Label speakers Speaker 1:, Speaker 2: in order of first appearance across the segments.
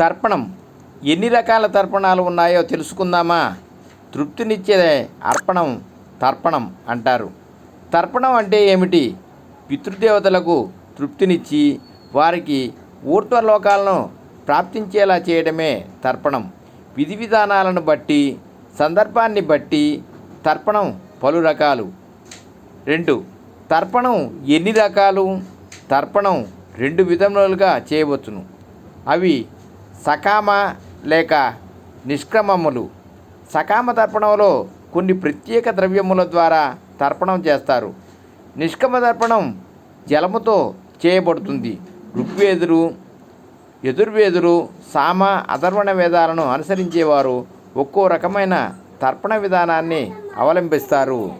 Speaker 1: తర్పణం. ఎన్ని రకాల తర్పణాలు ఉన్నాయో తెలుసుకుందామా? తృప్తినిచ్చే అర్పణం తర్పణం అంటారు. తర్పణం అంటే ఏమిటి? పితృదేవతలకు తృప్తినిచ్చి వారికి ఊర్ధ్వలోకాలను ప్రాప్తించేలా చేయడమే తర్పణం. విధి విధానాలను బట్టి సందర్భాన్ని బట్టి తర్పణం పలు రకాలు. రెండు తర్పణం ఎన్ని రకాలు? తర్పణం రెండు విధములుగా చేయవచ్చును. అవి సకామ లేక నిష్క్రమములు. సకామ తర్పణంలో కొన్ని ప్రత్యేక ద్రవ్యముల ద్వారా తర్పణం చేస్తారు. నిష్క్రమ తర్పణం జలముతో చేయబడుతుంది. ఋగ్వేదులు ఎదుర్వేదులు సామ అధర్వణ వేదాలను అనుసరించేవారు ఒక్కో రకమైన తర్పణ విధానాన్ని అవలంబిస్తారు.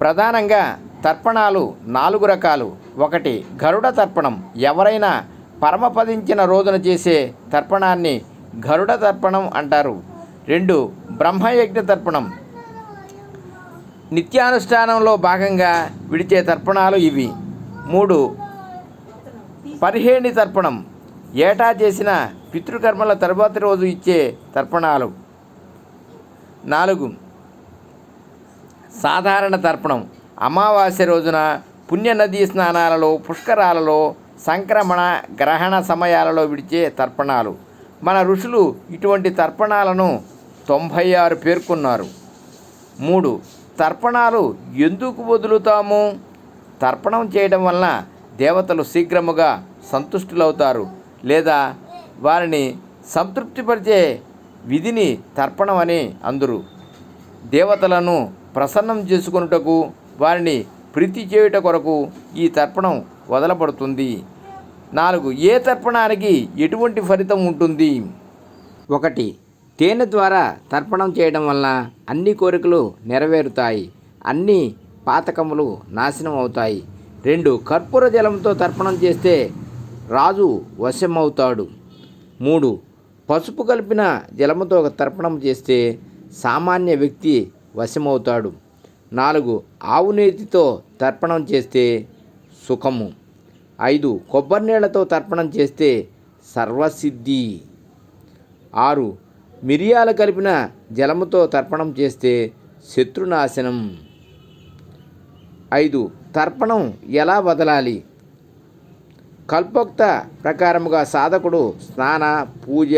Speaker 1: ప్రధానంగా తర్పణాలు నాలుగు రకాలు. ఒకటి గరుడ తర్పణం. ఎవరైనా పరమపదించిన రోజున చేసే తర్పణాన్ని గరుడ తర్పణం అంటారు. రెండు బ్రహ్మయజ్ఞ తర్పణం. నిత్యానుష్ఠానంలో భాగంగా విడిచే తర్పణాలు ఇవి. మూడు పరిహేణి తర్పణం. ఏటా చేసిన పితృకర్మల తరువాతి రోజు ఇచ్చే తర్పణాలు. నాలుగు సాధారణ తర్పణం. అమావాస్య రోజున పుణ్యనదీ స్నానాలలో పుష్కరాలలో సంక్రమణ గ్రహణ సమయాలలో విడిచే తర్పణాలు. మన ఋషులు ఇటువంటి తర్పణాలను తొంభై ఆరు పేర్కొన్నారు. మూడు తర్పణాలు ఎందుకు వదులుతాము? తర్పణం చేయడం వలన దేవతలు శీఘ్రముగా సంతుష్టులవుతారు లేదా వారిని సంతృప్తిపరిచే విధిని తర్పణం అని అందురు. దేవతలను ప్రసన్నం చేసుకొనుటకు వారిని ప్రీతి చేయుట కొరకు ఈ తర్పణం వదలబడుతుంది. నాలుగు ఏ తర్పణానికి ఎటువంటి ఫలితం ఉంటుంది? ఒకటి తేనె ద్వారా తర్పణం చేయడం వలన అన్ని కోరికలు నెరవేరుతాయి. అన్ని పాతకములు నాశనం అవుతాయి. రెండు కర్పూర జలంతో తర్పణం చేస్తే రాజు వశమవుతాడు. మూడు పసుపు కలిపిన జలముతో తర్పణం చేస్తే సామాన్య వ్యక్తి వశమవుతాడు. నాలుగు ఆవు నేతితో తర్పణం చేస్తే సుఖము. ఐదు కొబ్బరి నీళ్ళతో తర్పణం చేస్తే సర్వసిద్ధి. ఆరు మిరియాలు కలిపిన జలముతో తర్పణం చేస్తే శత్రునాశనం. ఐదు తర్పణం ఎలా వదలాలి? కల్పోక్త ప్రకారముగా సాధకుడు స్నాన పూజ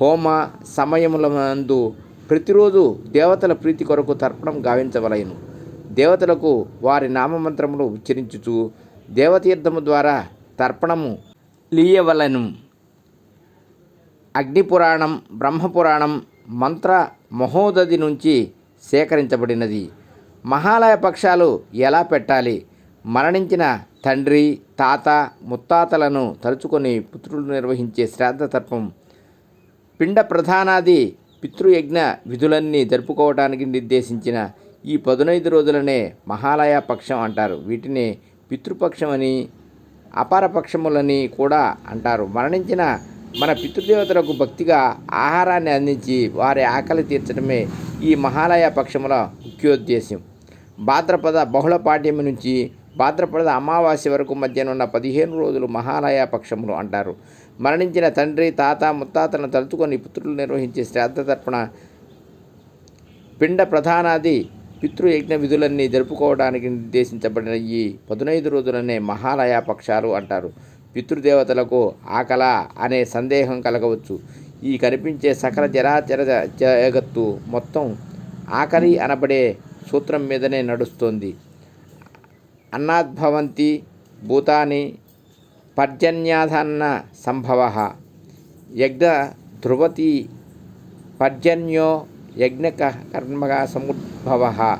Speaker 1: హోమ సమయములందు ప్రతిరోజు దేవతల ప్రీతి కొరకు తర్పణం గావించవలయను దేవతలకు వారి నామమంత్రములు ఉచ్చరించుచు దేవతీర్థము ద్వారా తర్పణము లీయవలను. అగ్నిపురాణం బ్రహ్మపురాణం మంత్ర మహోదది నుంచి సేకరించబడినది. మహాలయ పక్షాలు ఎలా పెట్టాలి? మరణించిన తండ్రి తాత ముత్తాతలను తలుచుకొని పుత్రులు నిర్వహించే శ్రాద్ధ తర్పం. పిండ ప్రధానాది పితృయజ్ఞ విధులన్నీ జరుపుకోవడానికి నిర్దేశించిన ఈ పదునైదు రోజులనే మహాలయ పక్షం అంటారు. వీటిని పితృపక్షం అని అపారపక్షములని కూడా అంటారు. మరణించిన మన పితృదేవతలకు భక్తిగా ఆహారాన్ని అందించి వారి ఆకలి తీర్చడమే ఈ మహాలయ పక్షముల ముఖ్యోద్దేశం భాద్రపద బహుళ పాడ్యమి నుంచి భాద్రపద అమావాస్య వరకు మధ్యనున్న పదిహేను రోజులు మహాలయ పక్షములు అంటారు. మరణించిన తండ్రి తాత ముత్తాతలను తలుచుకొని పుత్రులు నిర్వహించే శ్రాద్ధ తర్పణ పిండ ప్రధానాది పితృయజ్ఞ విధులన్నీ జరుపుకోవడానికి నిర్దేశించబడిన ఈ పదునైదు రోజులనే మహాలయ పక్షాలు అంటారు. పితృదేవతలకు ఆకల అనే సందేహం కలగవచ్చు. ఈ కనిపించే సకల జరాచర జగత్తు మొత్తం ఆకలి అనబడే సూత్రం మీదనే నడుస్తోంది. అన్నాద్భవంతి భూతాని పర్జన్యాధన్న సంభవ. యజ్ఞ ధ్రువతి పర్జన్యో యజ్ఞ కర్మగా సముద్భవ.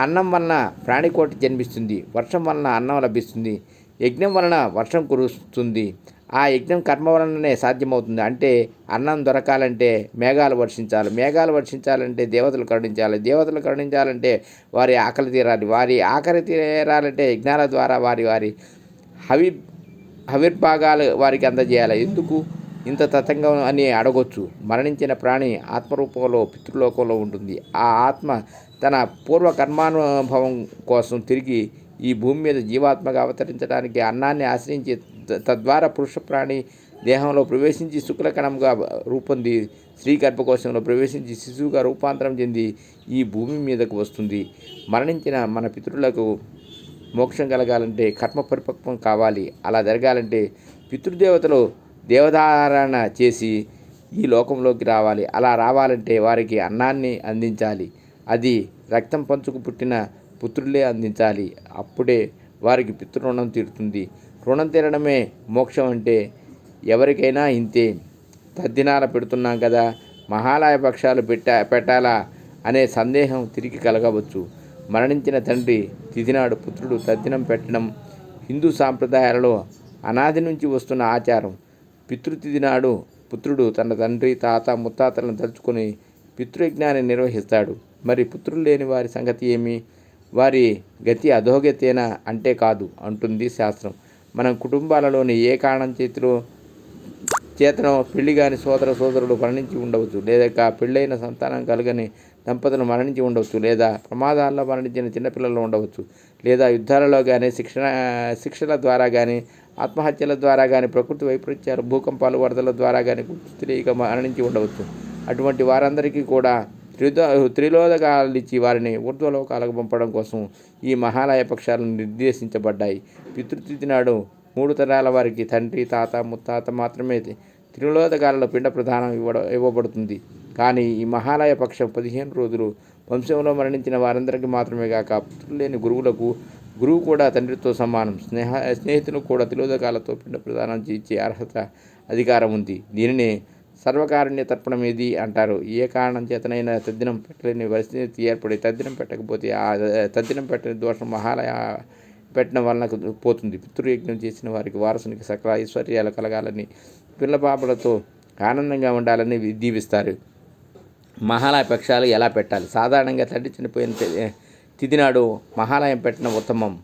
Speaker 1: అన్నం వలన ప్రాణికోటి జన్మిస్తుంది వర్షం వలన అన్నం లభిస్తుంది యజ్ఞం వలన వర్షం కురుస్తుంది. ఆ యజ్ఞం కర్మ వలననే సాధ్యమవుతుంది. అంటే అన్నం దొరకాలంటే మేఘాలు వర్షించాలి మేఘాలు వర్షించాలంటే దేవతలు కరుణించాలి దేవతలు కరుణించాలంటే వారి ఆకలి తీరాలి వారి ఆకలి తీరాలంటే యజ్ఞాల ద్వారా వారి వారి హవి హవిర్భాగాలు వారికి అందజేయాలి. ఎందుకు? ఇంత తతంగం అని అడగొచ్చు. మరణించిన ప్రాణి ఆత్మరూపంలో పితృలోకంలో ఉంటుంది. ఆ ఆత్మ తన పూర్వ కర్మానుభవం కోసం తిరిగి ఈ భూమి మీద జీవాత్మగా అవతరించడానికి అన్నాన్ని ఆశ్రయించి త- తద్వారా పురుష ప్రాణి దేహంలో ప్రవేశించి శుక్లకణంగా రూపొంది స్త్రీ గర్భకోశంలో ప్రవేశించి శిశువుగా రూపాంతరం చెంది ఈ భూమి మీదకు వస్తుంది. మరణించిన మన పితృలకు మోక్షం కలగాలంటే కర్మ పరిపక్వం కావాలి. అలా జరగాలంటే పితృదేవతలు దేవధారణ చేసి ఈ లోకంలోకి రావాలి. అలా రావాలంటే వారికి అన్నాన్ని అందించాలి. అది రక్తం పంచుకు పుట్టిన పుత్రులే అందించాలి. అప్పుడే వారికి పితృరుణం తీరుతుంది. రుణం తీరడమే మోక్షం అంటే ఎవరికైనా ఇంతే. తద్దినాల పెడుతున్నాం కదా. మహాలయ పక్షాలు పెట్టా పెట్టాలా అనే సందేహం తిరిగి కలగవచ్చు. మరణించిన తండ్రి తిదినాడు పుత్రుడు తద్దినం పెట్టడం హిందూ సాంప్రదాయాలలో అనాది నుంచి వస్తున్న ఆచారం. పితృతిథి నాడు పుత్రుడు తన తండ్రి తాత ముత్తాతలను తలుచుకొని పితృయజ్ఞాన్ని నిర్వహిస్తాడు. మరి పుత్రులు లేని వారి సంగతి ఏమి? వారి గతి అధోగతేనా? అంటే కాదు అంటుంది శాస్త్రం. మన కుటుంబాలలోని ఏ కారణం చేతిలో చేతనం పెళ్ళి కాని సోదర సోదరులు మరణించి ఉండవచ్చు. లేదా పెళ్ళైన సంతానం కలగని దంపతులు మరణించి ఉండవచ్చు లేదా ప్రమాదాల్లో మరణించిన చిన్నపిల్లలు ఉండవచ్చు లేదా యుద్ధాలలో కానీ శిక్షణ శిక్షల ద్వారా కానీ ఆత్మహత్యల ద్వారా కానీ ప్రకృతి వైపరీత్యాలు భూకంపాలు వరదల ద్వారా కానీ తెలియక మరణించి ఉండవచ్చు. అటువంటి వారందరికీ కూడా త్రిదో త్రిలోదకాలు ఇచ్చి వారిని ఊర్ధ్వలోకాలకు పంపడం కోసం ఈ మహాలయ పక్షాలను నిర్దేశించబడ్డాయి. పితృతిథి నాడు మూడు తరాల వారికి తండ్రి తాత ముత్తాత మాత్రమే తిరులోదగాలలో పిండ ప్రధానం ఇవ్వడ ఇవ్వబడుతుంది. కానీ ఈ మహాలయ పక్షం పదిహేను రోజులు వంశంలో మరణించిన వారందరికీ మాత్రమే కాక పుత్రులు లేని గురువులకు గురువు కూడా తండ్రితో సమానం. స్నేహ స్నేహితులు కూడా తిలోదకాలతో పిండ ప్రదానం చేయించే అర్హత అధికారం ఉంది. దీనిని సర్వకారుణ్య తర్పణం ఏది అంటారు? ఏ కారణం చేతనైనా తద్దినం పెట్టలేని పరిస్థితి ఏర్పడి తద్దినం పెట్టకపోతే ఆ తద్దినం పెట్టని దోషం మహాలయ పెట్టడం వలన పోతుంది. పితృయజ్ఞం చేసిన వారికి వారసునికి సకల ఐశ్వర్యాలు కలగాలని పిల్లపాపలతో ఆనందంగా ఉండాలని దీవిస్తారు. మహాలయపక్షాలు ఎలా పెట్టాలి? సాధారణంగా తండ్రి చనిపోయిన తి- మహాలయం పెట్టడం ఉత్తమం.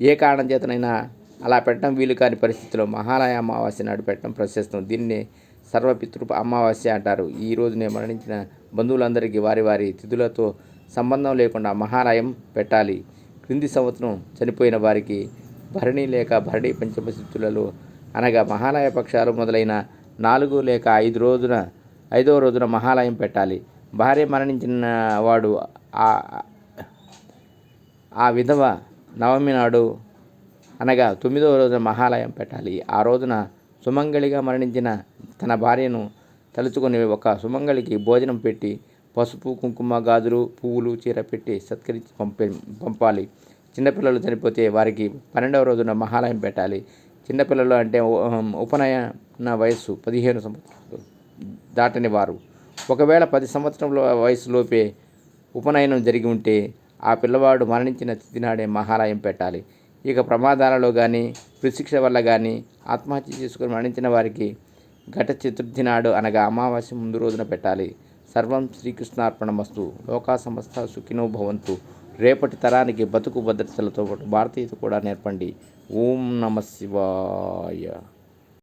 Speaker 1: ఏ కారణం చేతనైనా అలా పెట్టడం వీలు కాని పరిస్థితిలో మహాలయ అమావాస్య నాడు పెట్టడం ప్రశస్తం. దీన్ని సర్వపితృ అమావాస్య అంటారు. ఈ రోజునే మరణించిన బంధువులందరికీ వారి వారి తిథులతో సంబంధం లేకుండా మహాలయం పెట్టాలి. క్రింది సంవత్సరం చనిపోయిన వారికి భరణి లేక భరణి పంచమశిత్తులలో అనగా మహాలయ పక్షాలు మొదలైన నాలుగు లేక ఐదు రోజున ఐదవ రోజున మహాలయం పెట్టాలి. భార్య మరణించిన వాడు ఆ విధవ నవమి నాడు అనగా తొమ్మిదవ రోజున మహాలయం పెట్టాలి. ఆ రోజున సుమంగళిగా మరణించిన తన భార్యను తలుచుకొని ఒక సుమంగళికి భోజనం పెట్టి పసుపు కుంకుమ గాజులు పువ్వులు చీర పెట్టి సత్కరించి పంపే పంపాలి. చిన్నపిల్లలు చనిపోతే వారికి పన్నెండవ రోజున మహాలయం పెట్టాలి. చిన్నపిల్లలు అంటే ఉపనయన వయస్సు పదిహేను సంవత్సరాలు దాటని వారు. ఒకవేళ పది సంవత్సరంలో వయసులోపే ఉపనయనం జరిగి ఉంటే ఆ పిల్లవాడు మరణించిన తిథినాడే మహాలయం పెట్టాలి. ఇక ప్రమాదాలలో కానీ ప్రశిక్ష వల్ల కానీ ఆత్మహత్య చేసుకుని మరణించిన వారికి ఘట చతుర్థి నాడు అనగా అమావాస్య ముందు రోజున పెట్టాలి. సర్వం శ్రీకృష్ణార్పణమస్తు. లోకా సమస్త సుఖినో భవంతు. రేపటి తరానికి బతుకు భద్రతలతో పాటు భారతీయత కూడా నేర్పండి. ఓం నమ శివాయ.